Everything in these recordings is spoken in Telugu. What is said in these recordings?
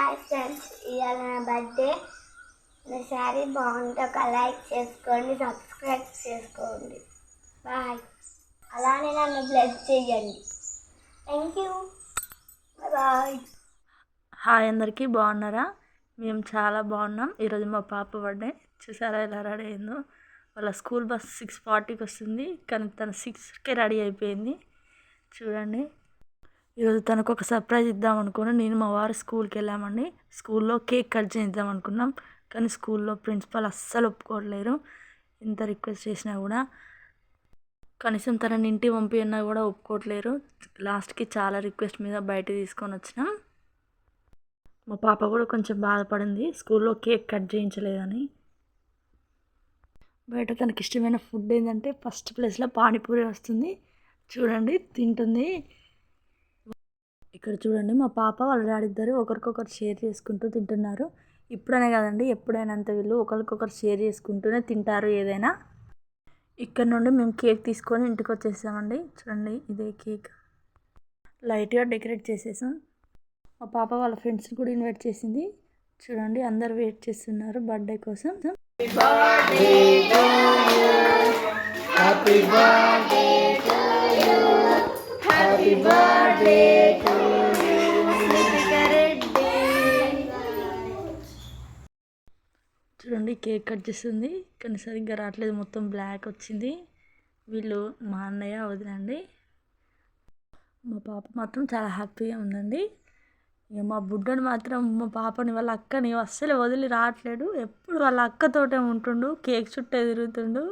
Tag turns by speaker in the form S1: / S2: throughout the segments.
S1: హాయ్ ఫ్రెండ్స్ ఇవాళ నా బర్త్డే. నా శారీ బాగుంటే ఒక లైక్ చేసుకోండి సబ్స్క్రైబ్ చేసుకోండి. బాయ్. అలానే నన్ను బ్లెస్ చేయండి. Thank you. బాయ్.
S2: హాయ్ అందరికీ బాగున్నారా? మేము చాలా బాగున్నాం. ఈరోజు మా పాప బర్త్డే చూసారా ఎలా రెడీ అయిందో? వాళ్ళ స్కూల్ బస్ సిక్స్ ఫార్టీకి వస్తుంది కానీ తను సిక్స్కే రెడీ అయిపోయింది. చూడండి. ఈరోజు తనకు ఒక సర్ప్రైజ్ ఇద్దాం అనుకుని నేను మా వారు స్కూల్కి వెళ్ళామండి. స్కూల్లో కేక్ కట్ చేద్దాం అనుకున్నాం. కానీ స్కూల్లో ప్రిన్సిపాల్ అస్సలు ఒప్పుకోవట్లేరు. ఎంత రిక్వెస్ట్ చేసినా కూడా కనీసం తనని ఇంటి పంపినా కూడా ఒప్పుకోవట్లేరు. లాస్ట్కి చాలా రిక్వెస్ట్ మీద బయట తీసుకొని వచ్చినాం. మా పాప కూడా కొంచెం బాధపడింది. స్కూల్లో కేక్ కట్ చేయించలేదని. బయట తనకి ఇష్టమైన ఫుడ్ ఏంటంటే ఫస్ట్ ప్లేస్లో పానీపూరి వస్తుంది. చూడండి తింటుంది. ఇక్కడ చూడండి మా పాప వాళ్ళ డాడీ ఇద్దరు ఒకరికొకరు షేర్ చేసుకుంటూ తింటున్నారు. ఇప్పుడనే కదండి ఎప్పుడైనా అంత వీళ్ళు ఒకరికొకరు షేర్ చేసుకుంటూనే తింటారు ఏదైనా. ఇక్కడ నుండి మేము కేక్ తీసుకొని ఇంటికి వచ్చేసామండి. చూడండి ఇదే కేక్. లైట్గా డెకరేట్ చేసేసాం. మా పాప వాళ్ళ ఫ్రెండ్స్ని కూడా ఇన్వైట్ చేసింది. చూడండి అందరు వెయిట్ చేస్తున్నారు బర్త్డే కోసం. చూడండి కేక్ కట్ చేస్తుంది. కానీ సరిగ్గా రావట్లేదు. మొత్తం బ్లాక్ వచ్చింది. వీళ్ళు మా అన్నయ్య వదినండి. మా పాప మాత్రం చాలా హ్యాపీగా ఉందండి. ఇక మా బుడ్డని మాత్రం మా పాపని వాళ్ళ అక్కని అస్సలు వదిలి రావట్లేడు. ఎప్పుడు వాళ్ళ అక్కతోటే ఉంటుండు. కేక్ చుట్టే తిరుగుతుండు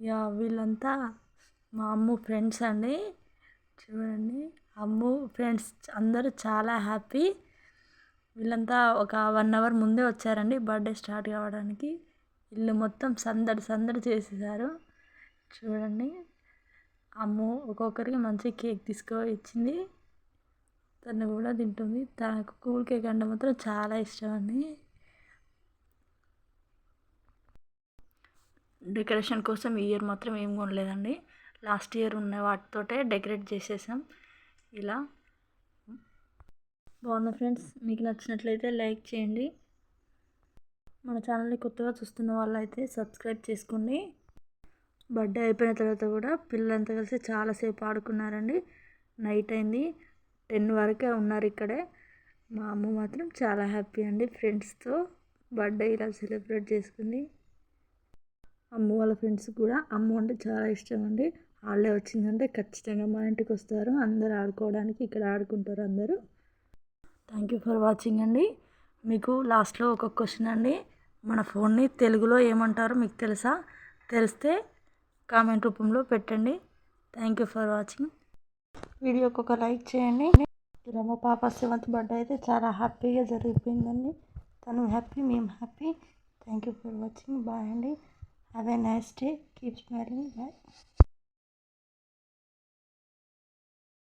S2: ఇక వీళ్ళంతా మా అమ్ము ఫ్రెండ్స్ అండి. చూడండి అమ్ము ఫ్రెండ్స్ అందరూ చాలా హ్యాపీ. వీళ్ళంతా ఒక వన్ అవర్ ముందే వచ్చారండి. బర్త్డే స్టార్ట్ కావడానికి. ఇల్లు మొత్తం సందడి సందడి చేసేసారు. చూడండి. అమ్ము ఒక్కొక్కరికి మంచి కేక్ తీసుకో ఇచ్చింది తను కూడా తింటుంది. తనకు కూల్ కేక్ అంటే మాత్రం చాలా ఇష్టం అండి డెకరేషన్ కోసం ఈ ఇయర్ మాత్రం ఏం కొనలేదండి. లాస్ట్ ఇయర్ ఉన్న వాటితోటే డెకరేట్ చేసేసాం. ఇలా బాగుంది ఫ్రెండ్స్? మీకు నచ్చినట్లయితే లైక్ చేయండి. మన ఛానల్ని కొత్తగా చూస్తున్న వాళ్ళైతే సబ్స్క్రైబ్ చేసుకోండి. బర్త్డే అయిపోయిన తర్వాత కూడా పిల్లలంతా కలిసి చాలాసేపు ఆడుకున్నారండి. నైట్ అయింది. టెన్ వరకే ఉన్నారు ఇక్కడే. మా అమ్మ మాత్రం చాలా హ్యాపీ అండి ఫ్రెండ్స్తో బర్త్డే ఇలా సెలబ్రేట్ చేసుకుంది. అమ్మ వాళ్ళ ఫ్రెండ్స్ కూడా అమ్మ అంటే చాలా ఇష్టం అండి. వాళ్ళే వచ్చిందంటే ఖచ్చితంగా మా ఇంటికి వస్తారు. అందరు ఆడుకోవడానికి ఇక్కడ ఆడుకుంటారు అందరూ. థ్యాంక్ యూ ఫర్ వాచింగ్ అండి. మీకు లాస్ట్లో ఒక క్వశ్చన్ అండి. మన ఫోన్ని తెలుగులో ఏమంటారో మీకు తెలుసా? తెలిస్తే కామెంట్ రూపంలో పెట్టండి. థ్యాంక్ యూ ఫర్ వాచింగ్ వీడియోకి ఒక లైక్ చేయండి. రమ్మ పాప సెవెంత్ బర్త్డే అయితే చాలా హ్యాపీగా జరిగిపోయిందండి. తను హ్యాపీ మేము happy. Thank you for watching bye అండి. Have a nice day keep smiling bye